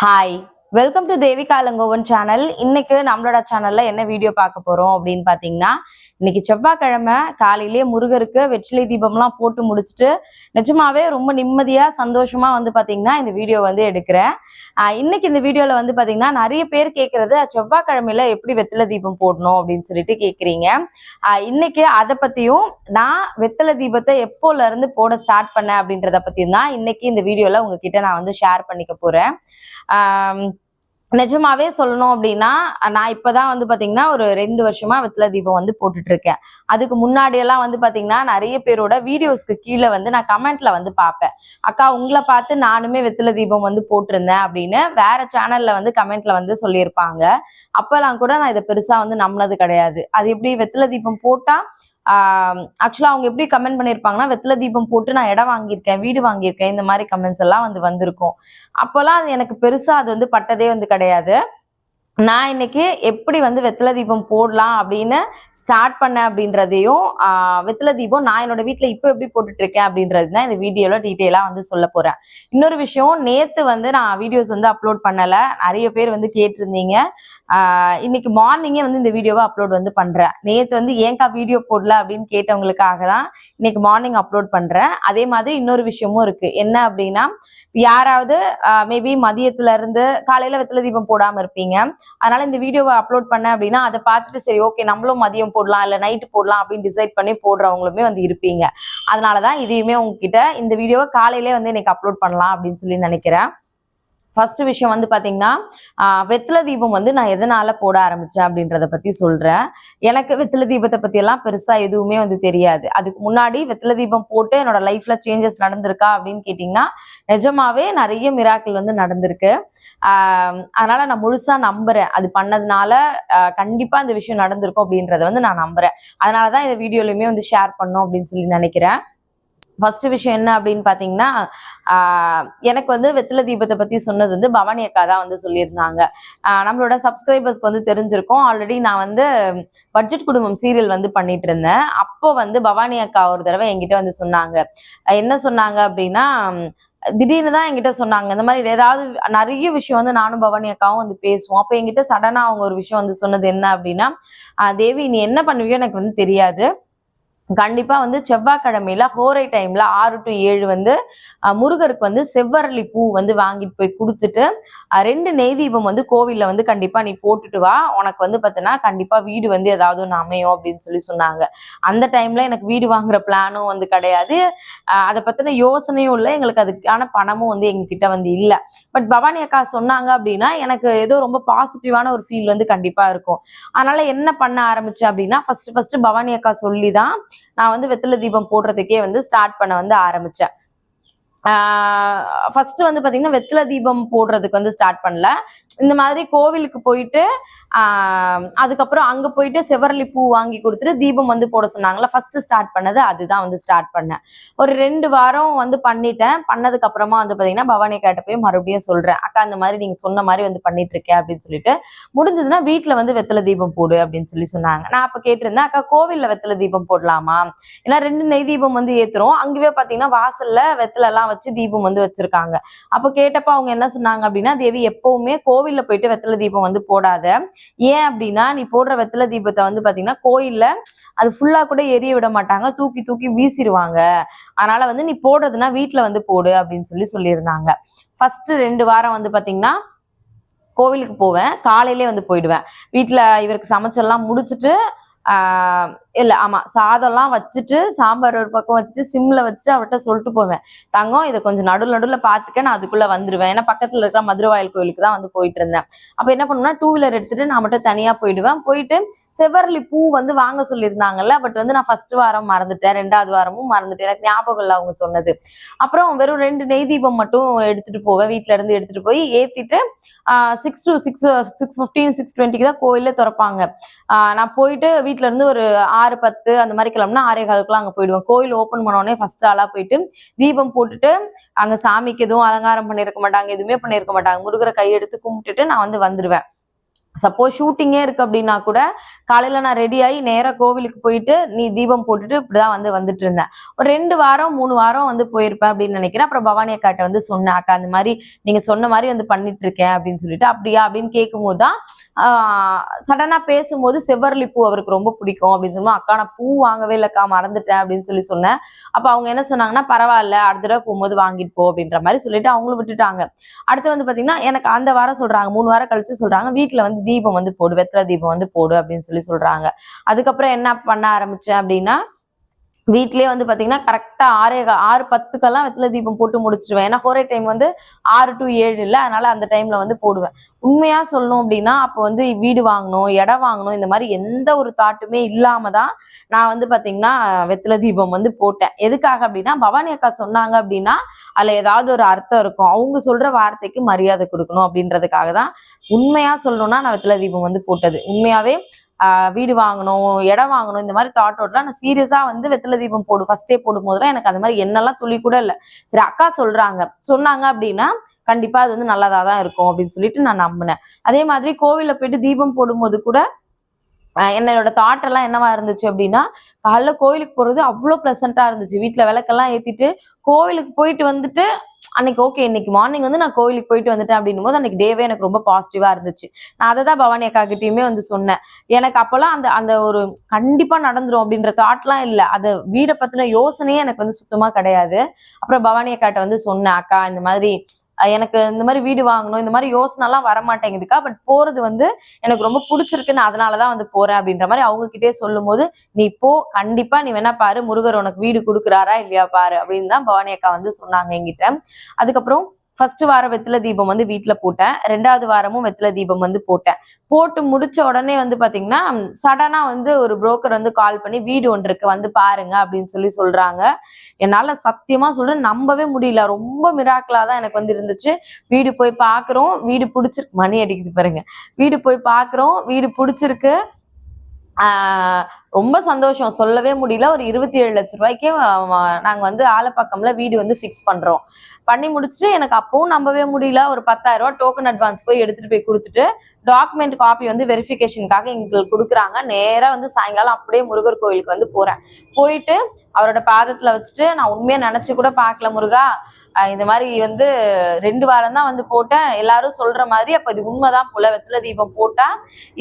Hi. Welcome to Devika Elangovan channel இன்னைக்கு நம்மளோட சேனல்ல என்ன வீடியோ பார்க்க போறோம் அப்படின்னு பாத்தீங்கன்னா இன்னைக்கு செவ்வாய்க்கிழமை காலையிலேயே முருகருக்கு வெற்றிலை தீபம்லாம் போட்டு முடிச்சுட்டு நிஜமாவே ரொம்ப நிம்மதியா சந்தோஷமா வந்து பாத்தீங்கன்னா இந்த வீடியோ வந்து எடுக்கிறேன். இன்னைக்கு இந்த வீடியோல வந்து பாத்தீங்கன்னா நிறைய பேர் கேட்கறது செவ்வாய்க்கிழமையில எப்படி வெத்தலை தீபம் போடணும்? அப்படின்னு சொல்லிட்டு கேக்குறீங்க. இன்னைக்கு அதை பத்தியும் நான் வெத்தலை தீபத்தை எப்போல இருந்து போட ஸ்டார்ட் பண்ணேன் அப்படின்றத பத்தியும் தான் இன்னைக்கு இந்த வீடியோல உங்ககிட்ட நான் வந்து ஷேர் பண்ணிக்க போறேன். நிஜமாவே சொல்லணும் அப்படின்னா நான் இப்பதான் வந்து பாத்தீங்கன்னா ஒரு ரெண்டு வருஷமா வெத்தலை தீபம் வந்து போட்டுட்டு இருக்கேன் அதுக்கு முன்னாடி எல்லாம் வந்து பாத்தீங்கன்னா நிறைய பேரோட வீடியோஸ்க்கு கீழே வந்து நான் கமெண்ட்ல வந்து பார்ப்பேன். அக்கா உங்களை பார்த்து நானுமே வெத்தலை தீபம் வந்து போட்டிருந்தேன் அப்படின்னு வேற சேனல்ல வந்து கமெண்ட்ல வந்து சொல்லியிருப்பாங்க. அப்பெல்லாம் கூட நான் இதை பெருசா வந்து நம்பினது கிடையாது. அது எப்படி வெத்தலை தீபம் போட்டா ஆக்சுவலா அவங்க எப்படி கமெண்ட் பண்ணியிருப்பாங்கன்னா வெத்தலை தீபம் போட்டு நான் இடம் வாங்கியிருக்கேன் வீடு வாங்கியிருக்கேன் இந்த மாதிரி கமெண்ட்ஸ் எல்லாம் வந்து வந்திருக்கும். அப்போல்லாம் அது எனக்கு பெருசா அது வந்து பட்டதே வந்து கிடையாது. நான் இன்னைக்கு எப்படி வந்து வெத்தலை தீபம் போடலாம் அப்படின்னு ஸ்டார்ட் பண்ணேன் அப்படின்றதையும் வெத்தலை தீபம் நான் என்னோட வீட்டில் இப்போ எப்படி போட்டுட்டு இருக்கேன் அப்படின்றது தான் இந்த வீடியோவில் டீட்டெயிலாக வந்து சொல்ல போகிறேன் இன்னொரு விஷயம் நேற்று வந்து நான் வீடியோஸ் வந்து அப்லோட் பண்ணலை. நிறைய பேர் வந்து கேட்டிருந்தீங்க. இன்னைக்கு மார்னிங்கே வந்து இந்த வீடியோவை அப்லோட் வந்து பண்ணுறேன் நேற்று வந்து ஏங்கா வீடியோ போடல அப்படின்னு கேட்டவங்களுக்காக தான் இன்னைக்கு மார்னிங் அப்லோட் பண்ணுறேன் அதே மாதிரி இன்னொரு விஷயமும் இருக்குது என்ன அப்படின்னா யாராவது மேபி மதியத்துலேருந்து காலையில் வெத்தலை தீபம் போடாமல் இருப்பீங்க. அதனால இந்த வீடியோவை அப்லோட் பண்ணேன் அப்படின்னா அதை பார்த்துட்டு சரி ஓகே நம்மளும் மதியம் போடலாம் இல்லை நைட்டு போடலாம் அப்படின்னு டிசைட் பண்ணி போடுறவங்களுமே வந்து இருப்பீங்க. அதனாலதான் இதையுமே உங்ககிட்ட இந்த வீடியோவை காலையிலே வந்து இன்னைக்கு அப்லோட் பண்ணலாம் அப்படின்னு சொல்லி நினைக்கிறேன். ஃபர்ஸ்ட் விஷயம் வந்து பார்த்தீங்கன்னா வெத்தில வெத்தலை தீபம் வந்து நான் எதனால போட ஆரம்பித்தேன் அப்படின்றத பற்றி சொல்கிறேன் எனக்கு வெத்தலை தீபத்தை பற்றியெல்லாம் பெருசாக எதுவுமே வந்து தெரியாது. அதுக்கு முன்னாடி வெத்தலை தீபம் போட்டு என்னோட லைஃப்பில் சேஞ்சஸ் நடந்திருக்கா அப்படின்னு கேட்டிங்கன்னா நிஜமாவே நிறைய மிராக்கள் வந்து நடந்திருக்கு. அதனால் நான் முழுசாக நம்புகிறேன் அது பண்ணதுனால கண்டிப்பாக அந்த விஷயம் நடந்திருக்கும் அப்படின்றத வந்து நான் நம்புகிறேன் அதனால தான் இந்த வீடியோலையுமே வந்து ஷேர் பண்ணோம் அப்படின்னு சொல்லி நினைக்கிறேன். ஃபர்ஸ்ட் விஷயம் என்ன அப்படின்னு பார்த்தீங்கன்னா எனக்கு வந்து வெத்தில தீபத்தை பற்றி சொன்னது வந்து பவானி அக்கா தான் வந்து சொல்லியிருந்தாங்க. நம்மளோட சப்ஸ்கிரைபர்ஸ்க்கு வந்து தெரிஞ்சிருக்கும். ஆல்ரெடி நான் வந்து பட்ஜெட் குடும்பம் சீரியல் வந்து பண்ணிட்டு இருந்தேன். அப்போ வந்து பவானி அக்கா ஒரு தடவை என்கிட்ட வந்து சொன்னாங்க. என்ன சொன்னாங்க அப்படின்னா திடீர்னு தான் என்கிட்ட சொன்னாங்க. இந்த மாதிரி ஏதாவது நிறைய விஷயம் வந்து நானும் பவானி அக்காவும் வந்து பேசுவோம். அப்போ என்கிட்ட சடனாக அவங்க ஒரு விஷயம் வந்து சொன்னது என்ன அப்படின்னா தேவி நீ என்ன பண்ணுவியோ எனக்கு வந்து தெரியாது. கண்டிப்பாக வந்து செவ்வாய்க்கிழமையில ஹோரை டைம்ல ஆறு டு ஏழு வந்து முருகருக்கு வந்து செவ்வரளி பூ வந்து வாங்கிட்டு போய் கொடுத்துட்டு ரெண்டு நெய் தீபம் வந்து கோவிலில் வந்து கண்டிப்பாக நீ போட்டுட்டு வா. உனக்கு வந்து பார்த்தீங்கன்னா கண்டிப்பாக வீடு வந்து ஏதாவது ஒன்று அமையும் அப்படின்னு சொல்லி சொன்னாங்க. அந்த டைம்ல எனக்கு வீடு வாங்குற பிளானும் வந்து கிடையாது. அதை பற்றின யோசனையும் இல்லை. எங்களுக்கு அதுக்கான பணமும் வந்து எங்ககிட்ட வந்து இல்லை. பட் பவானி அக்கா சொன்னாங்க அப்படின்னா எனக்கு ஏதோ ரொம்ப பாசிட்டிவான ஒரு ஃபீல் வந்து கண்டிப்பாக இருக்கும். அதனால என்ன பண்ண ஆரம்பிச்சேன் அப்படின்னா ஃபர்ஸ்ட் ஃபர்ஸ்ட் பவானி அக்கா சொல்லி தான் நான் வந்து வெத்தலை தீபம் போடுறதுக்கே வந்து ஸ்டார்ட் பண்ண வந்து ஆரம்பிச்சேன். ஃபர்ஸ்ட் வந்து பார்த்தீங்கன்னா வெத்தலை தீபம் போடுறதுக்கு வந்து ஸ்டார்ட் பண்ணல. இந்த மாதிரி கோவிலுக்கு போயிட்டு அதுக்கப்புறம் அங்கே போயிட்டு செவரளி பூ வாங்கி கொடுத்துட்டு தீபம் வந்து போட சொன்னாங்களா ஃபர்ஸ்ட் ஸ்டார்ட் பண்ணது அதுதான் வந்து ஸ்டார்ட் பண்ணேன். ஒரு ரெண்டு வாரம் வந்து பண்ணிட்டேன். பண்ணதுக்கு அப்புறமா வந்து பார்த்தீங்கன்னா பவானி கேட்ட போய் மறுபடியும் சொல்றேன் அக்கா இந்த மாதிரி நீங்க சொன்ன மாதிரி வந்து பண்ணிட்டு இருக்கேன் அப்படின்னு சொல்லிட்டு முடிஞ்சதுன்னா வீட்டில் வந்து வெத்தலை தீபம் போடு அப்படின்னு சொல்லி சொன்னாங்க. நான் அப்போ கேட்டிருந்தேன் அக்கா கோவிலில் வெத்தலை தீபம் போடலாமா? ஏன்னா ரெண்டு நெய் தீபம் வந்து ஏத்துறோம். அங்கேயே பார்த்தீங்கன்னா வாசல்ல வெத்தலை எல்லாம் வச்சு தீபம் வந்து வச்சிருக்காங்க. அப்ப கேட்டப்ப அவங்க என்ன சொன்னாங்க அப்படின்னா தேவி எப்பவுமே கோவில்ல போயிட்டு வெத்தலை தீபம் வந்து போடாத. ஏன் அப்படின்னா நீ போடுற வெத்தலை தீபத்தை வந்து பாத்தீங்கன்னா கோயில்ல அது ஃபுல்லா கூட எரிய விட மாட்டாங்க. தூக்கி தூக்கி வீசிடுவாங்க அதனால வந்து நீ போடுறதுன்னா வீட்டுல வந்து போடு அப்படின்னு சொல்லி சொல்லியிருந்தாங்க. ஃபர்ஸ்ட் ரெண்டு வாரம் வந்து பாத்தீங்கன்னா கோவிலுக்கு போவேன். காலையிலே வந்து போயிடுவேன். வீட்டில் இவருக்கு சமைச்செல்லாம் முடிச்சுட்டு இல்ல ஆமா சாதம்லாம் வச்சுட்டு சாம்பார் ஒரு பக்கம் வச்சுட்டு சிம்ல வச்சுட்டு அவர்கிட்ட சொல்லிட்டு போவேன். தங்கம் இதை கொஞ்சம் நடுவில் நடுவில் பார்த்துக்க நான் அதுக்குள்ள வந்துருவேன். ஏன்னா பக்கத்துல இருக்கிற மதுரவாயல் கோயிலுக்கு தான் வந்து போயிட்டு இருந்தேன். அப்ப என்ன பண்ணுவேன்னா டூ வீலர் எடுத்துட்டு நான் மட்டும் தனியா போயிடுவேன். போயிட்டு செவ்வரளி பூ வந்து வாங்க சொல்லியிருந்தாங்கல்ல பட் வந்து நான் ஃபர்ஸ்ட் வாரம் மறந்துட்டேன் ரெண்டாவது வாரமும் மறந்துட்டேன். எனக்கு ஞாபகம் இல்லை அவங்க சொன்னது. அப்புறம் வெறும் ரெண்டு நெய் தீபம் மட்டும் எடுத்துட்டு போவேன். வீட்ல இருந்து எடுத்துட்டு போய் ஏத்திட்டு six to six six fifteen six டுவெண்ட்டிக்கு தான் கோயில திறப்பாங்க. நான் போயிட்டு வீட்ல இருந்து ஒரு ஆறு பத்து அந்த மாதிரி கிளம்புனா ஆறே காலுக்குலாம் அங்க போயிடுவேன். கோயில் ஓப்பன் பண்ணோடனே ஃபர்ஸ்ட் ஆளா போயிட்டு தீபம் போட்டுட்டு அங்க சாமிக்கு எதுவும் அலங்காரம் பண்ணியிருக்க மாட்டாங்க எதுவுமே பண்ணியிருக்க மாட்டாங்க. முருகரை கையெடுத்து கும்பிட்டுட்டு நான் வந்து வந்துடுவேன் சப்போஸ் ஷூட்டிங்கே இருக்கு அப்படின்னா கூட காலையில நான் ரெடி ஆகி நேராக கோவிலுக்கு போயிட்டு நீ தீபம் போட்டுட்டு இப்படிதான் வந்து வந்துட்டு இருந்தேன். ஒரு ரெண்டு வாரம் மூணு வாரம் வந்து போயிருப்பேன் அப்படின்னு நினைக்கிறேன். அப்புறம் பவானி அக்காட்ட வந்து சொன்னேன் அக்கா அந்த மாதிரி நீங்க சொன்ன மாதிரி வந்து பண்ணிட்டு இருக்கேன் அப்படின்னு சொல்லிட்டு அப்படியா? அப்படின்னு கேட்கும் போது தான் சடனாக பேசும்போது செவ்வரளி பூ அவருக்கு ரொம்ப பிடிக்கும் அப்படின்னு சொன்னோம் அக்கா நான் பூ வாங்கவே இல்லைக்கா மறந்துட்டேன் அப்படின்னு சொல்லி சொன்னேன். அப்போ அவங்க என்ன சொன்னாங்கன்னா பரவாயில்ல அடுத்த தடவை போகும்போது வாங்கிட்டு போ அப்படின்ற மாதிரி சொல்லிட்டு அவங்களும் விட்டுட்டாங்க. அடுத்து வந்து பார்த்தீங்கன்னா எனக்கு அந்த வாரம் சொல்றாங்க மூணு வாரம் கழிச்சு சொல்றாங்க வீட்டில் வந்து தீபம் வந்து போடு வெத்தலை தீபம் வந்து போடு அப்படின்னு சொல்லி சொல்றாங்க. அதுக்கப்புறம் என்ன பண்ண ஆரம்பிச்சேன் அப்படின்னா வீட்லயே வந்து பாத்தீங்கன்னா கரெக்டா ஆறே ஆறு பத்துக்கெல்லாம் வெத்தலை தீபம் போட்டு முடிச்சிருவேன். ஏன்னா ஹோரே டைம் வந்து ஆறு டு ஏழு இல்லை அதனால அந்த டைம்ல வந்து போடுவேன். உண்மையா சொல்லணும் அப்படின்னா அப்போ வந்து வீடு வாங்கணும் இடம் வாங்கணும் இந்த மாதிரி எந்த ஒரு தாட்டுமே இல்லாம தான் நான் வந்து பாத்தீங்கன்னா வெத்தில தீபம் வந்து போட்டேன். எதுக்காக அப்படின்னா பவானி அக்கா சொன்னாங்க அப்படின்னா அதுல ஏதாவது ஒரு அர்த்தம் இருக்கும். அவங்க சொல்ற வார்த்தைக்கு மரியாதை கொடுக்கணும் அப்படின்றதுக்காக தான் உண்மையா சொல்லணும்னா நான் வெத்தில தீபம் வந்து போட்டது. உண்மையாவே வீடு வாங்கணும் இடம் வாங்கணும் இந்த மாதிரி தாட்டோட நான் சீரியஸா வந்து வெத்தலை தீபம் போடு ஃபர்ஸ்டே போடும் போதுலாம் எனக்கு அந்த மாதிரி என்னெல்லாம் துளி கூட இல்லை. சரி அக்கா சொல்றாங்க. சொன்னாங்க அப்படின்னா கண்டிப்பா அது வந்து நல்லதா தான் இருக்கும் அப்படின்னு சொல்லிட்டு நான் நம்பினேன். அதே மாதிரி கோவிலில் போயிட்டு தீபம் போடும்போது கூட என்னோட தாட் எல்லாம் என்னவா இருந்துச்சு அப்படின்னா காலைல கோவிலுக்கு போறது அவ்வளோ ப்ளசண்டா இருந்துச்சு. வீட்டுல விளக்கெல்லாம் ஏத்திட்டு கோவிலுக்கு போயிட்டு வந்துட்டு அன்னைக்கு ஓகே இன்னைக்கு மார்னிங் வந்து நான் கோயிலுக்கு போயிட்டு வந்துட்டேன் அப்படின்னும் போது அன்னைக்கு டேவே எனக்கு ரொம்ப பாசிட்டிவா இருந்துச்சு. நான் அதை தான் பவானி அக்கா கிட்டயுமே வந்து சொன்னேன். எனக்கு அப்பெல்லாம் அந்த அந்த ஒரு கண்டிப்பா நடந்துரும் அப்படின்ற தாட்லாம் இல்லை. அது வீடை பத்தின யோசனையே எனக்கு வந்து சுத்தமா கிடையாது. அப்புறம் பவானி அக்காட்ட வந்து சொன்னேன் அக்கா இந்த மாதிரி எனக்கு இந்த மாதிரி வீடு வாங்கணும் இந்த மாதிரி யோசனைலாம் வரமாட்டேங்குதுக்கா வர மாட்டேங்குதுக்கா பட் போறது வந்து எனக்கு ரொம்ப பிடிச்சிருக்கு நான் அதனாலதான் வந்து போறேன் அப்படின்ற மாதிரி அவங்க கிட்டே சொல்லும் போது நீ போ கண்டிப்பா நீ வேணா பாரு முருகர் உனக்கு வீடு கொடுக்குறாரா இல்லையா பாரு அப்படின்னு தான் பவானி அக்கா வந்து சொன்னாங்க என்கிட்ட. அதுக்கப்புறம் ஃபர்ஸ்ட் வாரம் வெத்தில தீபம் வந்து வீட்டில் போட்டேன். ரெண்டாவது வாரமும் வெத்தில தீபம் வந்து போட்டேன். போட்டு முடிச்ச உடனே வந்து பாத்தீங்கன்னா சடனா வந்து ஒரு புரோக்கர் வந்து கால் பண்ணி வீடு ஒன்றுக்கு இருக்கு வந்து பாருங்க அப்படின்னு சொல்லி சொல்றாங்க. என்னால சத்தியமா சொல்றேன் நம்பவே முடியல. ரொம்ப மிராக்கிளா தான் எனக்கு வந்து இருந்துச்சு. வீடு போய் பாக்குறோம். வீடு பிடிச்சிருக்கு மணி அடிக்குது பாருங்க. வீடு போய் பாக்குறோம். வீடு பிடிச்சிருக்கு. ஆஹ் ரொம்ப சந்தோஷம். சொல்லவே முடியல. ஒரு இருபத்தி ஏழு லட்ச ரூபாய்க்கு நாங்கள் நாங்க வந்து ஆலப்பாக்கம்ல வீடு வந்து ஃபிக்ஸ் பண்றோம். பண்ணி முடிச்சுட்டு எனக்கு அப்பவும் நம்பவே முடியல. ஒரு பத்தாயிரம் ரூபா டோக்கன் அட்வான்ஸ் போய் எடுத்துட்டு போய் கொடுத்துட்டு டாக்குமெண்ட் காப்பி வந்து வெரிஃபிகேஷனுக்காக எங்களுக்கு கொடுக்குறாங்க. நேரா வந்து சாயங்காலம் அப்படியே முருகர் கோயிலுக்கு வந்து போறேன். போயிட்டு அவரோட பாதத்துல வச்சுட்டு நான் உண்மையா நினைச்சு கூட பார்க்கல முருகா. இந்த மாதிரி வந்து ரெண்டு வாரம் தான் வந்து போட்டேன். எல்லாரும் சொல்ற மாதிரி அப்ப இது உண்மைதான் போல. வெத்தலை தீபம் போட்டா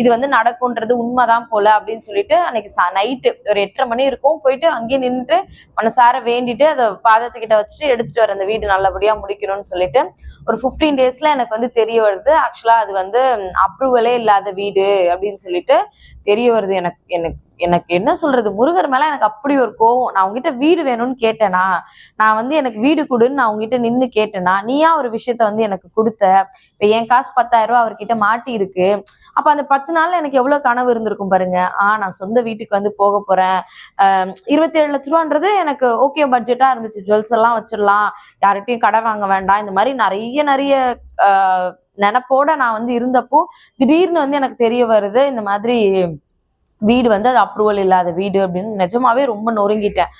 இது வந்து நடக்கும்ன்றது உண்மைதான் போல அப்படின்னு சொல்லிட்டு அன்னைக்கு நைட்டு ஒரு எட்டரை மணி இருக்கும். போயிட்டு அங்கேயே நின்றுட்டு மனசார வேண்டிட்டு அதை பாதத்துக்கிட்ட வச்சுட்டு எடுத்துட்டு வர அந்த வீடு நல்லபடியா முடிக்கணும்னு சொல்லிட்டு ஒரு ஃபிஃப்டீன் டேஸ்ல எனக்கு வந்து தெரிய வருது. ஆக்சுவலா அது வந்து அப்ரூவலே இல்லாத வீடு அப்படின்னு சொல்லிட்டு தெரிய வருது எனக்கு எனக்கு. எனக்கு என்ன சொல்றது? முருகர் மேல எனக்கு அப்படி ஒரு கோவம். நான் உங்ககிட்ட வீடு வேணும்னு கேட்டேனா? நான் வந்து எனக்கு வீடு கொடுன்னு நான் உங்ககிட்ட நின்னு கேட்டேனா? நீயா ஒரு விஷயத்த வந்து எனக்கு கொடுத்த? இப்ப என் காசு பத்தாயிரம் ரூபா அவர்கிட்ட மாட்டி இருக்கு. அப்ப அந்த பத்து நாள்ல எனக்கு எவ்வளவு கனவு இருந்திருக்கும் பாருங்க. ஆ நான் சொந்த வீட்டுக்கு வந்து போக போறேன். ஆஹ் இருபத்தி ஏழு லட்ச ரூபான்றது எனக்கு ஓகே பட்ஜெட்டா இருந்துச்சு. ஜுவல்ஸ் எல்லாம் வச்சிடலாம். யார்கிட்டயும் கடை வாங்க வேண்டாம். இந்த மாதிரி நிறைய நிறைய ஆஹ் நினப்போட நான் வந்து இருந்தப்போ திடீர்னு வந்து எனக்கு தெரிய வருது. இந்த மாதிரி வீடு வந்து அது அப்ரூவல் இல்லாத வீடு அப்படின்னு நிஜமாவே ரொம்ப நொறுங்கிட்டேன்.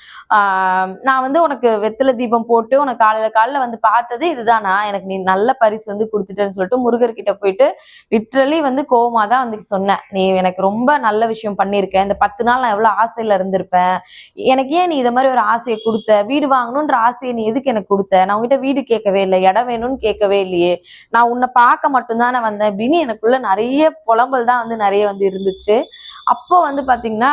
நான் வந்து உனக்கு வெத்தலை தீபம் போட்டு உனக்கு காலையில காலைல வந்து பார்த்தது இதுதானா. எனக்கு நீ நல்ல பரிசு வந்து கொடுத்துட்டேன்னு சொல்லிட்டு முருகர்கிட்ட போயிட்டு லிட்ரலி வந்து கோவமாக தான் வந்து சொன்னேன். நீ எனக்கு ரொம்ப நல்ல விஷயம் பண்ணியிருக்கேன் இந்த பத்து நாள் நான் எவ்வளோ ஆசையில் இருந்திருப்பேன். எனக்கு ஏன் நீ இதை மாதிரி ஒரு ஆசையை கொடுத்த? வீடு வாங்கணுன்ற ஆசையை நீ எதுக்கு எனக்கு கொடுத்த? நான் உங்ககிட்ட வீடு கேட்கவே இல்லை இடம் வேணும்னு கேட்கவே இல்லையே. நான் உன்னை பார்க்க மட்டும்தானே வந்தேன் அப்படின்னு எனக்குள்ள நிறைய புலம்பல் தான் வந்து நிறைய வந்து இருந்துச்சு. அப் அப்போ வந்து பாத்தீங்கன்னா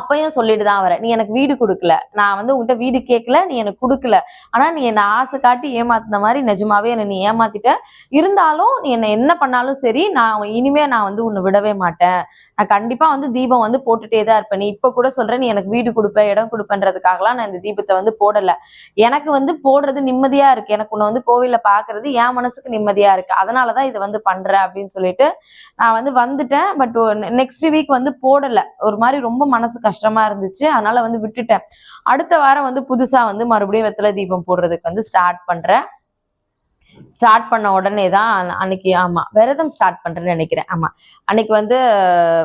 அப்பயும் சொல்லிட்டு தான் வரேன் நீ எனக்கு வீடு கொடுக்கல. நான் வந்து உன்கிட்ட வீடு கேட்கல நீ எனக்கு கொடுக்கல. ஆனா நீ என்னை ஆசை காட்டி ஏமாத்தின மாதிரி நிஜமாவே என்னை நீ ஏமாத்திட்ட. இருந்தாலும் நீ என்னை என்ன பண்ணாலும் சரி நான் இனிமே நான் வந்து உன்னை விடவே மாட்டேன். நான் கண்டிப்பா வந்து தீபம் வந்து போட்டுட்டே தான் இருப்பேன். நீ இப்ப கூட சொல்ற நீ எனக்கு வீடு கொடுப்ப இடம் கொடுப்பன்றதுக்காகலாம் நான் இந்த தீபத்தை வந்து போடல. எனக்கு வந்து போடுறது நிம்மதியா இருக்கு. எனக்கு உன்னை வந்து கோவில பாக்குறது என் மனசுக்கு நிம்மதியா இருக்கு. அதனாலதான் இதை வந்து பண்றேன் அப்படின்னு சொல்லிட்டு நான் வந்து வந்துட்டேன். பட் நெக்ஸ்ட் வீக் வந்து போடல. ஒரு மாதிரி ரொம்ப மனசு கஷ்டமா இருந்துச்சு. அதனால வந்து விட்டுட்டேன். அடுத்த வாரம் வந்து புதுசா வந்து மறுபடியும் வெத்தலை தீபம் போடுறதுக்கு வந்து ஸ்டார்ட் பண்றேன். ஸ்டார்ட் பண்ண உடனே தான் அன்னைக்கு ஆமா விரதம் ஸ்டார்ட் பண்றேன்னு நினைக்கிறேன். ஆமா. அன்னைக்கு வந்து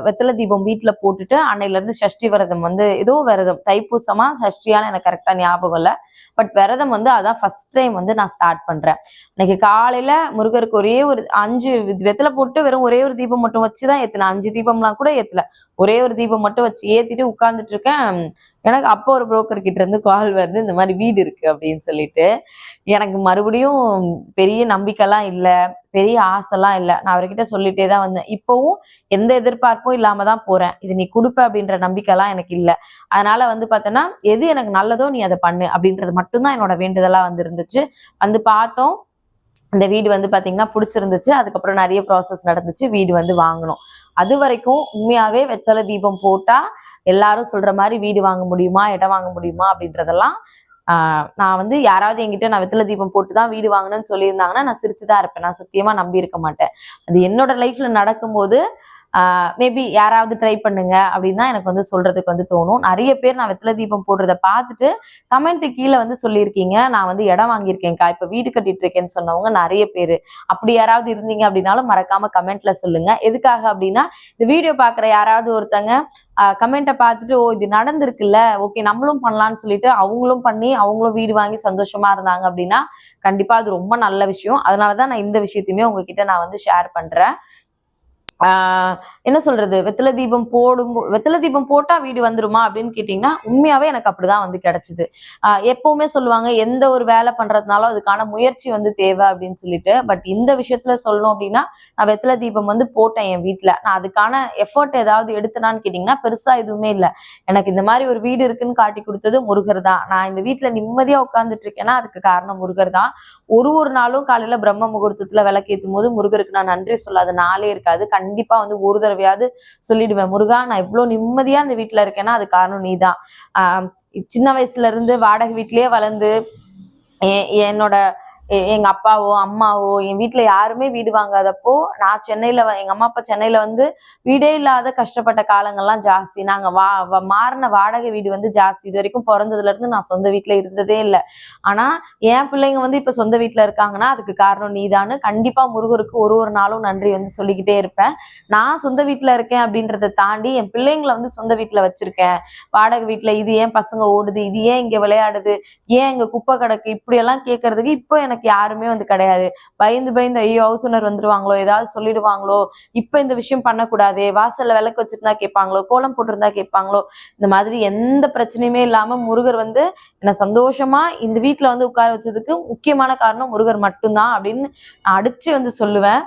வெத்தலை தீபம் வீட்டில் போட்டுட்டு அன்னையில இருந்து சஷ்டி விரதம் வந்து ஏதோ விரதம் தைப்பூசமா சஷ்டியான எனக்கு கரெக்டா ஞாபகம் இல்லை. பட் விரதம் வந்து அதான் ஃபர்ஸ்ட் டைம் வந்து நான் ஸ்டார்ட் பண்றேன். இன்னைக்கு காலையில முருகருக்கு ஒரே ஒரு அஞ்சு வெத்தலை போட்டு வெறும் ஒரே ஒரு தீபம் மட்டும் வச்சுதான் ஏத்தின அஞ்சு தீபம்லாம் கூட ஏத்தல. ஒரே ஒரு தீபம் மட்டும் வச்சு ஏத்திட்டு உட்கார்ந்துட்டு இருக்கேன். எனக்கு அப்போ ஒரு புரோக்கர் கிட்ட இருந்து கால் வருது இந்த மாதிரி வீடு இருக்கு அப்படின்னு சொல்லிட்டு. எனக்கு மறுபடியும் பெரிய நம்பிக்கைலாம் இல்லை. பெரிய ஆசைலாம் இல்லை. நான் அவர்கிட்ட சொல்லிட்டே தான் வந்தேன். இப்போவும் எந்த எதிர்பார்ப்பும் இல்லாம தான் போறேன். இது நீ கொடுப்ப அப்படின்ற நம்பிக்கைலாம் எனக்கு இல்லை. அதனால வந்து பார்த்தோன்னா எது எனக்கு நல்லதோ நீ அதை பண்ணு அப்படின்றது மட்டும்தான் என்னோட வேண்டுதலாக வந்து இருந்துச்சு. வந்து பார்த்தோம் இந்த வீடு வந்து பார்த்தீங்கன்னா பிடிச்சிருந்துச்சு. அதுக்கப்புறம் நிறைய ப்ராசஸ் நடந்துச்சு. வீடு வந்து வாங்கினோம். அது வரைக்கும் உண்மையாகவே வெத்தலை தீபம் போட்டால் எல்லாரும் சொல்ற மாதிரி வீடு வாங்க முடியுமா? இடம் வாங்க முடியுமா? அப்படின்றதெல்லாம் நான் வந்து யாராவது என்கிட்ட நான் வெத்தலை தீபம் போட்டு தான் வீடு வாங்கணும்னு சொல்லியிருந்தாங்கன்னா நான் சிரிச்சு தான் இருப்பேன். நான் சத்தியமா நம்பி இருக்க மாட்டேன். அது என்னோட லைஃப்ல நடக்கும்போது மேபி யாராவது ட்ரை பண்ணுங்க அப்படின்னு தான் எனக்கு வந்து சொல்றதுக்கு வந்து தோணும். நிறைய பேர் நான் வெத்தலை தீபம் போடுறத பார்த்துட்டு கமெண்ட் கீழே வந்து சொல்லியிருக்கீங்க. நான் வந்து இடம் வாங்கியிருக்கேன்க்கா இப்போ வீடு கட்டிட்டு இருக்கேன்னு சொன்னவங்க நிறைய பேர். அப்படி யாராவது இருந்தீங்க அப்படின்னாலும் மறக்காம கமெண்ட்ல சொல்லுங்க. எதுக்காக அப்படின்னா இந்த வீடியோ பார்க்குற யாராவது ஒருத்தங்க கமெண்ட்டை பார்த்துட்டு ஓ இது நடந்திருக்குல்ல ஓகே நம்மளும் பண்ணலாம்னு சொல்லிட்டு அவங்களும் பண்ணி அவங்களும் வீடு வாங்கி சந்தோஷமா இருந்தாங்க அப்படின்னா கண்டிப்பா அது ரொம்ப நல்ல விஷயம். அதனால தான் நான் இந்த விஷயத்தையுமே உங்ககிட்ட நான் வந்து ஷேர் பண்றேன். என்ன சொல்றது? வெத்தலை தீபம் போடும் வெத்தலை தீபம் போட்டா வீடு வந்துருமா அப்படின்னு கேட்டீங்கன்னா உண்மையாவே எனக்கு அப்படிதான் வந்து கிடைச்சது. எப்பவுமே சொல்லுவாங்க எந்த ஒரு வேலை பண்றதுனாலும் அதுக்கான முயற்சி வந்து தேவை அப்படின்னு சொல்லிட்டு. பட் இந்த விஷயத்துல சொல்லணும் அப்படின்னா நான் வெத்தலை தீபம் வந்து போட்டேன் என் வீட்டுல நான் அதுக்கான எஃபர்ட் ஏதாவது எடுத்தனான்னு கேட்டீங்கன்னா பெருசா எதுவுமே இல்லை. எனக்கு இந்த மாதிரி ஒரு வீடு இருக்குன்னு காட்டி கொடுத்தது முருகர் தான். நான் இந்த வீட்டுல நிம்மதியா உட்காந்துட்டு இருக்கேன்னா அதுக்கு காரணம் முருகர் தான். ஒரு ஒரு நாளும் காலையில பிரம்ம முகூர்த்தத்துல விளக்கேற்றும் போது முருகருக்கு நான் நன்றி சொல்லாத நாளே இருக்காது. கண்டிப்பா வந்து ஒரு தடவையாவது சொல்லிடுவேன். முருகா நான் இவ்வளவு நிம்மதியா அந்த வீட்டுல இருக்கேன்னா அது காரணம் நீதான். ஆஹ் சின்ன வயசுல இருந்து வாடகை வீட்லயே வளர்ந்து என்னோட எங்க அப்பாவோ அம்மாவோ என் வீட்டுல யாருமே வீடு வாங்காதப்போ நான் சென்னையில வ- எங்க அம்மா அப்பா சென்னையில வந்து வீடே இல்லாத கஷ்டப்பட்ட காலங்கள்லாம் ஜாஸ்தி. நாங்க வா மாறின வாடகை வீடு வந்து ஜாஸ்தி. இது வரைக்கும் பிறந்ததுல இருந்து நான் சொந்த வீட்டுல இருந்ததே இல்லை. ஆனா என் பிள்ளைங்க வந்து இப்ப சொந்த வீட்டுல இருக்காங்கன்னா அதுக்கு காரணம் நீதான்னு கண்டிப்பா முருகருக்கு ஒரு ஒரு நாளும் நன்றி வந்து சொல்லிக்கிட்டே இருப்பேன். நான் சொந்த வீட்டுல இருக்கேன் அப்படின்றத தாண்டி என் பிள்ளைங்களை வந்து சொந்த வீட்டுல வச்சிருக்கேன். வாடகை வீட்டுல இது ஏன் பசங்க ஓடுது இது ஏன் இங்க விளையாடுது ஏன் இங்க குப்பை கிடக்கு இப்படி எல்லாம் கேட்கறதுக்கு இப்போ எனக்கு யாருமே வந்து கிடையாது. பயந்து பயந்து ஐயோ ஹவுஸ் ஓனர் வந்துருவாங்களோ ஏதாவது சொல்லிடுவாங்களோ இப்போ இந்த விஷயம் பண்ணக்கூடாதே வாசல்ல விளக்கு வச்சிருந்தா கேட்பாங்களோ கோலம் போட்டிருந்தா கேட்பாங்களோ இந்த மாதிரி எந்த பிரச்சனையுமே இல்லாம முருகர் வந்து என்னை சந்தோஷமா இந்த வீட்டுல வந்து உட்கார வச்சதுக்கு முக்கியமான காரணம் முருகர் மட்டும்தான் அப்படின்னு நான் அடிச்சு வந்து சொல்லுவேன்.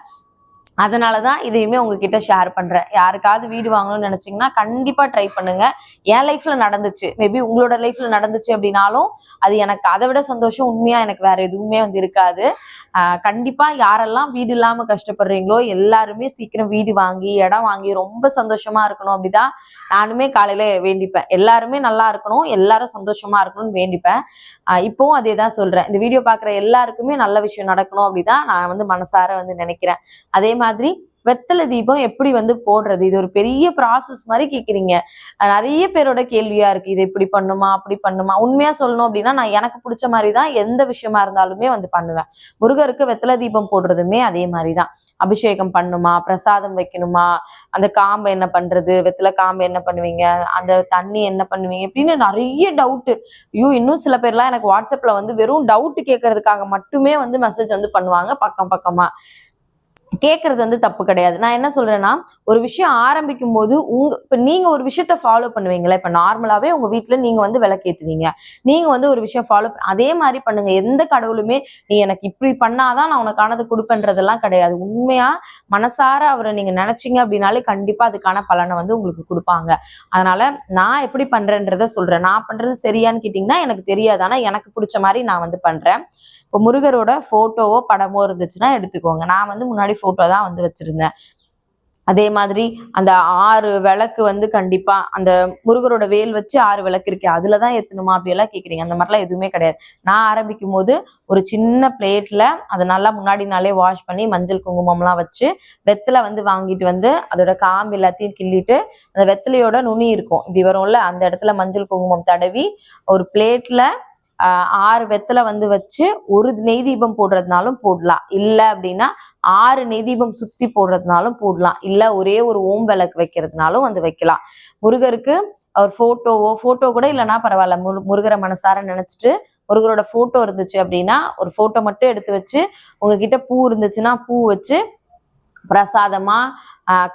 அதனாலதான் இதையுமே உங்ககிட்ட ஷேர் பண்றேன். யாருக்காவது வீடு வாங்கணும்னு நினச்சிங்கன்னா கண்டிப்பா ட்ரை பண்ணுங்க. என் லைஃப்ல நடந்துச்சு. மேபி உங்களோட லைஃப்ல நடந்துச்சு அப்படின்னாலும் அது எனக்கு அதை விட சந்தோஷம் உண்மையா எனக்கு வேற எதுவுமே வந்து இருக்காது. கண்டிப்பாக கண்டிப்பா யாரெல்லாம் வீடு இல்லாம கஷ்டப்படுறீங்களோ எல்லாருமே சீக்கிரம் வீடு வாங்கி இடம் வாங்கி ரொம்ப சந்தோஷமா இருக்கணும் அப்படிதான் நானுமே காலையில வேண்டிப்பேன். எல்லாருமே நல்லா இருக்கணும் எல்லாரும் சந்தோஷமா இருக்கணும்னு வேண்டிப்பேன். இப்போவும் அதே தான் சொல்றேன். இந்த வீடியோ பாக்குற எல்லாருக்குமே நல்ல விஷயம் நடக்கணும் அப்படிதான் நான் வந்து மனசார வந்து நினைக்கிறேன். அதே மாதிரி மாதிரி வெத்தலை தீபம் எப்படி வந்து போடுறது? இது ஒரு பெரிய ப்ராசஸ் மாதிரி கேட்குறீங்க நிறைய பேரோட கேள்வியா இருக்கு. இது இப்படி பண்ணுமா அப்படி பண்ணுமா? உண்மையா சொல்லணும் அப்படின்னா நான் எனக்கு பிடிச்ச மாதிரி தான் எந்த விஷயமா இருந்தாலுமே வந்து பண்ணுவேன். முருகருக்கு வெத்தலை தீபம் போடுறதுமே அதே மாதிரி தான் அபிஷேகம் பண்ணுமா? பிரசாதம் வைக்கணுமா? அந்த காம்பை என்ன பண்றது? வெத்தலை காம்பை என்ன பண்ணுவீங்க? அந்த தண்ணி என்ன பண்ணுவீங்க? இப்படின்னு நிறைய டவுட்டு ஐயோ இன்னும் சில பேர்லாம் எனக்கு வாட்ஸ்அப்ல வந்து வெறும் டவுட் கேட்கறதுக்காக மட்டுமே வந்து மெசேஜ் வந்து பண்ணுவாங்க பக்கம் பக்கமா. கேட்கறது வந்து தப்பு கிடையாது. நான் என்ன சொல்றேன்னா ஒரு விஷயம் ஆரம்பிக்கும் போது உங்க இப்ப நீங்க ஒரு விஷயத்த ஃபாலோ பண்ணுவீங்களா? இப்ப நார்மலாவே உங்க வீட்டுல நீங்க வந்து விளக்கேத்துவீங்க. நீங்க வந்து ஒரு விஷயம் ஃபாலோ அதே மாதிரி பண்ணுங்க. எந்த கடவுளுமே நீ எனக்கு இப்படி பண்ணாதான் நான் உனக்கானது கொடுப்பேன்றதெல்லாம் கிடையாது. உண்மையா மனசார அவரை நீங்க நினைச்சீங்க அப்படின்னாலே கண்டிப்பா அதுக்கான பலனை வந்து உங்களுக்கு கொடுப்பாங்க. அதனால நான் எப்படி பண்றேன்றத சொல்றேன். நான் பண்றது சரியான்னு கேட்டீங்கன்னா எனக்கு தெரியாது. ஆனா எனக்கு பிடிச்ச மாதிரி நான் வந்து பண்றேன். இப்போ முருகரோட ஃபோட்டோவோ படமோ இருந்துச்சுன்னா எடுத்துக்கோங்க. நான் வந்து முன்னாடி ஃபோட்டோ தான் வந்து வச்சிருந்தேன். அதே மாதிரி அந்த ஆறு விளக்கு வந்து கண்டிப்பா அந்த முருகரோட வேல் வச்சு ஆறு விளக்கு இருக்கு அதுலதான் ஏத்தணுமா அப்படியெல்லாம் கேக்குறீங்க. அந்த மாதிரிலாம் எதுவுமே கிடையாது. நான் ஆரம்பிக்கும் போது ஒரு சின்ன பிளேட்ல அதை நல்லா முன்னாடி நாளே வாஷ் பண்ணி மஞ்சள் குங்குமம்லாம் வச்சு வெத்தலை வந்து வாங்கிட்டு வந்து அதோட காம்பு எல்லாத்தையும் கிள்ளிட்டு அந்த வெத்தலையோட நுனி இருக்கும். இப்படி வரும்ல அந்த இடத்துல மஞ்சள் குங்குமம் தடவி ஒரு பிளேட்ல ஆறு வெத்தலை வந்து வச்சு ஒரு நெய் தீபம் போடுறதுனாலும் போடலாம். இல்லை அப்படின்னா ஆறு நெய் தீபம் சுத்தி போடுறதுனாலும் போடலாம். இல்லை ஒரே ஒரு ஓம் விளக்கு வைக்கிறதுனாலும் வந்து வைக்கலாம். முருகருக்கு அவர் போட்டோவோ போட்டோ கூட இல்லைன்னா பரவாயில்ல. முரு முருகரை மனசார நினைச்சிட்டு முருகரோட போட்டோ இருந்துச்சு அப்படின்னா ஒரு போட்டோ மட்டும் எடுத்து வச்சு உங்ககிட்ட பூ இருந்துச்சுன்னா பூ வச்சு பிரசாதமா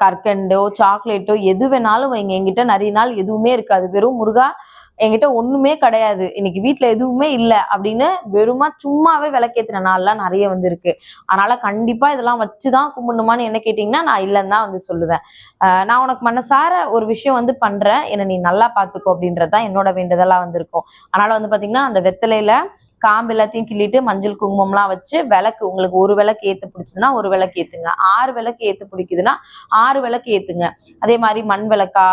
கற்கண்டோ சாக்லேட்டோ எது வேணாலும் வைங்க. என்கிட்ட நிறைய நாள் எதுவுமே இருக்காது. வெறும் முருகா என்கிட்ட ஒண்ணுமே கிடையாது. இன்னைக்கு வீட்டுல எதுவுமே இல்லை அப்படின்னு வெறுமா சும்மாவே விளக்கேத்தின நாள்லாம் நிறைய வந்திருக்கு. அதனால கண்டிப்பா இதெல்லாம் வச்சுதான் கும்பிடணுமான்னு என்ன கேட்டீங்கன்னா நான் இல்லைன்னு தான் வந்து சொல்லுவேன். நான் உனக்கு மனசார ஒரு விஷயம் வந்து பண்றேன். என்னை நீ நல்லா பாத்துக்கோ அப்படின்றது தான் என்னோட வேண்டுதலா வந்திருக்கும். அதனால வந்து பாத்தீங்கன்னா அந்த வெத்தலையில காம்பு எல்லாத்தையும் கிள்ளிட்டு மஞ்சள் குங்குமம்லாம் வச்சு விளக்கு உங்களுக்கு ஒரு விளக்கு ஏத்து பிடிச்சதுன்னா ஒரு விளக்கு ஏத்துங்க. ஆறு விளக்கு ஏத்து பிடிக்குதுன்னா ஆறு விளக்கு ஏத்துங்க. அதே மாதிரி மண் விளக்கா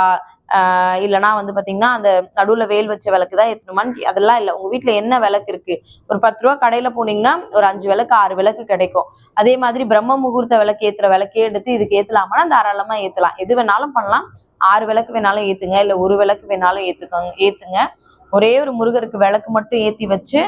ஆஹ் இல்லைன்னா வந்து பாத்தீங்கன்னா அந்த நடுவுல வேல் வச்ச விளக்கு தான் ஏத்தணுமான்னு அதெல்லாம் இல்லை. உங்க வீட்டில் என்ன விளக்கு இருக்கு? ஒரு பத்து ரூபா கடையில போனீங்கன்னா ஒரு அஞ்சு விளக்கு ஆறு விளக்கு கிடைக்கும். அதே மாதிரி பிரம்ம முகூர்த்த விளக்கு ஏத்துற விளக்கே எடுத்து இதுக்கு ஏத்தலாமா தாராளமா ஏத்தலாம். எது வேணாலும் பண்ணலாம். ஆறு விளக்கு வேணாலும் ஏத்துங்க. இல்ல ஒரு விளக்கு வேணாலும் ஏத்துக்கோங்க ஏத்துங்க. ஒரே ஒரு முருகருக்கு விளக்கு மட்டும் ஏத்தி வச்சு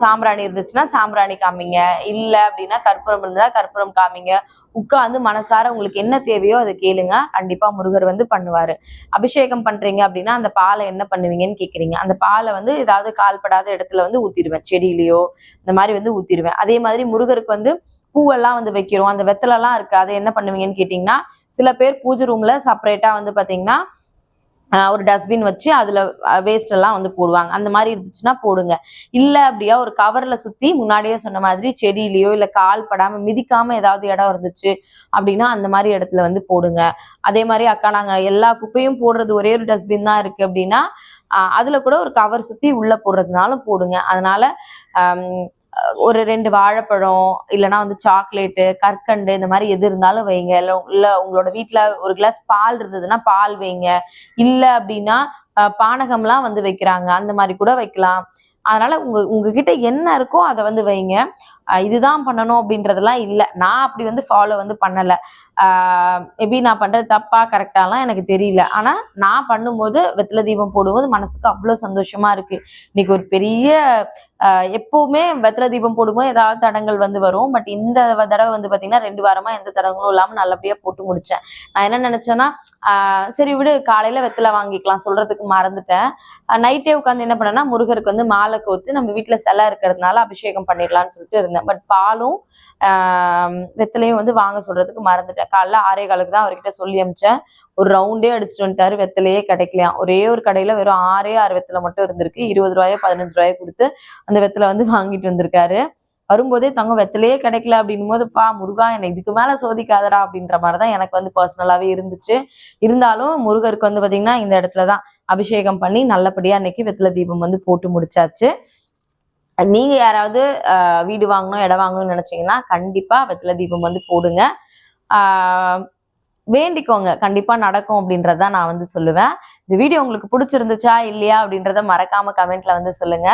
சாம்பிராணி இருந்துச்சுன்னா சாம்பிராணி காமிங்க. இல்ல அப்படின்னா கற்பூரம் இருந்தா கற்பூரம் காமிங்க. உட்காந்து மனசார உங்களுக்கு என்ன தேவையோ அதை கேளுங்க. கண்டிப்பா முருகர் வந்து பண்ணுவாரு. அபிஷேகம் பண்றீங்க அப்படின்னா அந்த பாலை என்ன பண்ணுவீங்கன்னு கேக்குறீங்க. அந்த பாலை வந்து ஏதாவது கால்படாத இடத்துல வந்து ஊத்திடுவேன் செடியிலயோ இந்த மாதிரி வந்து ஊத்திடுவேன் அதே மாதிரி முருகருக்கு வந்து பூவெல்லாம் வந்து வைக்கிறோம். அந்த வெத்தலெல்லாம் இருக்கு அதை என்ன பண்ணுவீங்கன்னு கேட்டிங்கன்னா சில பேர் பூஜை ரூம்ல செப்பரேட்டா வந்து பாத்தீங்கன்னா ஒரு டஸ்ட்பின் வச்சு அதுல வேஸ்ட் எல்லாம் வந்து போடுவாங்க. அந்த மாதிரி இருந்துச்சுன்னா போடுங்க. இல்ல அப்படியா ஒரு கவர்ல சுத்தி முன்னாடியே சொன்ன மாதிரி செடியிலயோ இல்ல கால் படாம மிதிக்காம ஏதாவது இடம் இருந்துச்சு அப்படின்னா அந்த மாதிரி இடத்துல வந்து போடுங்க. அதே மாதிரி அக்கா நாங்க எல்லா குப்பையும் போடுறது ஒரே ஒரு டஸ்ட்பின் தான் இருக்கு அப்படின்னா அதுல கூட ஒரு கவர் சுத்தி உள்ள போடுறதுனாலும் போடுங்க. அதனால ஒரு ரெண்டு வாழைப்பழம் இல்லைன்னா வந்து சாக்லேட்டு கற்கண்டு இந்த மாதிரி எது இருந்தாலும் வைங்க. இல்லை இல்ல உங்களோட வீட்டில் ஒரு கிளாஸ் பால் இருந்ததுன்னா பால் வைங்க. இல்லை அப்படின்னா பானகம்லாம் வந்து வைக்கிறாங்க. அந்த மாதிரி கூட வைக்கலாம். அதனால உங்க உங்ககிட்ட என்ன இருக்கோ அதை வந்து வைங்க. இதுதான் பண்ணணும் அப்படின்றதெல்லாம் இல்லை. நான் அப்படி வந்து ஃபாலோ வந்து பண்ணல. மேபி நான் பண்றது தப்பா கரெக்டாலாம் எனக்கு தெரியல. ஆனா நான் பண்ணும்போது வெத்தலை தீபம் போடும்போது மனசுக்கு அவ்வளோ சந்தோஷமா இருக்கு. இன்னைக்கு ஒரு பெரிய எப்போவுமே எப்பவுமே வெத்தலை தீபம் போடும்போது ஏதாவது தடங்கள் வந்து வரும். பட் இந்த தடவை வந்து பாத்தீங்கன்னா ரெண்டு வாரமா எந்த தடங்களும் இல்லாம நல்லபடியா போட்டு முடிச்சேன். நான் என்ன நினைச்சேன்னா சரி விடு காலையில வெத்தலை வாங்கிக்கலாம் சொல்றதுக்கு மறந்துட்டேன். நைட்டே உட்காந்து என்ன பண்ணேன்னா முருகருக்கு வந்து மாலை கோத்து நம்ம வீட்டுல சிலை இருக்கிறதுனால அபிஷேகம் பண்ணிடலாம்னு சொல்லிட்டு இருந்தேன். பட் பாலும் வெத்தலையும் வந்து வாங்க சொல்றதுக்கு மறந்துட்டேன். காலைல ஆறே காலுக்கு தான் அவர்கிட்ட சொல்லி அமிச்சேன். ஒரு ரவுண்டே அடிச்சுட்டு வந்துட்டாரு வெத்தலையே கிடைக்கலையாம் ஒரே ஒரு கடையில வெறும் ஆறே ஆறு வெத்தலை மட்டும் இருந்திருக்கு. இருபது ரூபாயோ பதினஞ்சு ரூபாயோ கொடுத்து அந்த வெத்தலை வந்து வாங்கிட்டு வந்திருக்காரு. வரும்போதே தங்க வெத்தலையே கிடைக்கல அப்படின்னும் போது பா முருகா என்னை இதுக்கு மேல சோதிக்காதடா அப்படின்ற மாதிரிதான் எனக்கு வந்து பர்சனலாவே இருந்துச்சு. இருந்தாலும் முருகருக்கு வந்து பாத்தீங்கன்னா இந்த இடத்துலதான் அபிஷேகம் பண்ணி நல்லபடியா அன்னைக்கு வெத்தலை தீபம் வந்து போட்டு முடிச்சாச்சு. நீங்க யாராவது ஆஹ் வீடு வாங்கணும் இடம் வாங்கணும்னு நினைச்சீங்கன்னா கண்டிப்பா வெத்தில தீபம் வந்து போடுங்க. ஆஹ் வேண்டிக்கோங்க. கண்டிப்பா நடக்கும் அப்படின்றத நான் வந்து சொல்லுவேன். இந்த வீடியோ உங்களுக்கு பிடிச்சிருந்துச்சா இல்லையா அப்படின்றத மறக்காம கமெண்ட்ல வந்து சொல்லுங்க.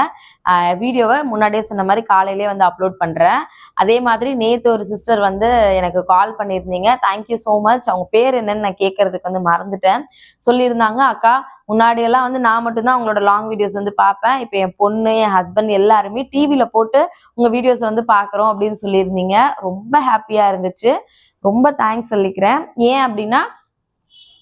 வீடியோவை முன்னாடியே சொன்ன மாதிரி காலையிலேயே வந்து அப்லோட் பண்றேன். அதே மாதிரி நேத்து ஒரு சிஸ்டர் வந்து எனக்கு கால் பண்ணியிருந்தீங்க. தேங்க்யூ ஸோ மச் அவங்க பேர் என்னன்னு நான் கேட்கறதுக்கு வந்து மறந்துட்டேன். சொல்லியிருந்தாங்க அக்கா முன்னாடி எல்லாம் வந்து நான் மட்டும்தான் உங்களோட லாங் வீடியோஸ் வந்து பார்ப்பேன். இப்போ என் பொண்ணு என் ஹஸ்பண்ட் எல்லாருமே டிவியில போட்டு உங்க வீடியோஸ் வந்து பார்க்குறோம் அப்படின்னு சொல்லியிருந்தீங்க. ரொம்ப ஹாப்பியா இருந்துச்சு. ரொம்ப தேங்க்ஸ் சொல்லிக்கிறேன். ஏன் அப்படின்னா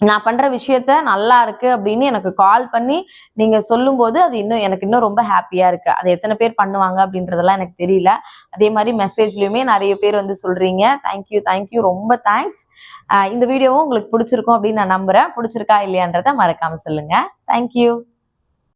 நான் பண்ற விஷயத்த நல்லா இருக்கு அப்படின்னு எனக்கு கால் பண்ணி நீங்க சொல்லும்போது அது இன்னும் எனக்கு இன்னும் ரொம்ப ஹாப்பியா இருக்கு. அது எத்தனை பேர் பண்ணுவாங்க அப்படின்றதெல்லாம் எனக்கு தெரியல. அதே மாதிரி மெசேஜ்லயுமே நிறைய பேர் வந்து சொல்றீங்க. தேங்க்யூ தேங்க்யூ ரொம்ப தேங்க்ஸ் இந்த வீடியோவும் உங்களுக்கு பிடிச்சிருக்கும் அப்படின்னு நான் நம்புறேன். பிடிச்சிருக்கா இல்லையான்றத மறக்காம சொல்லுங்க. தேங்க்யூ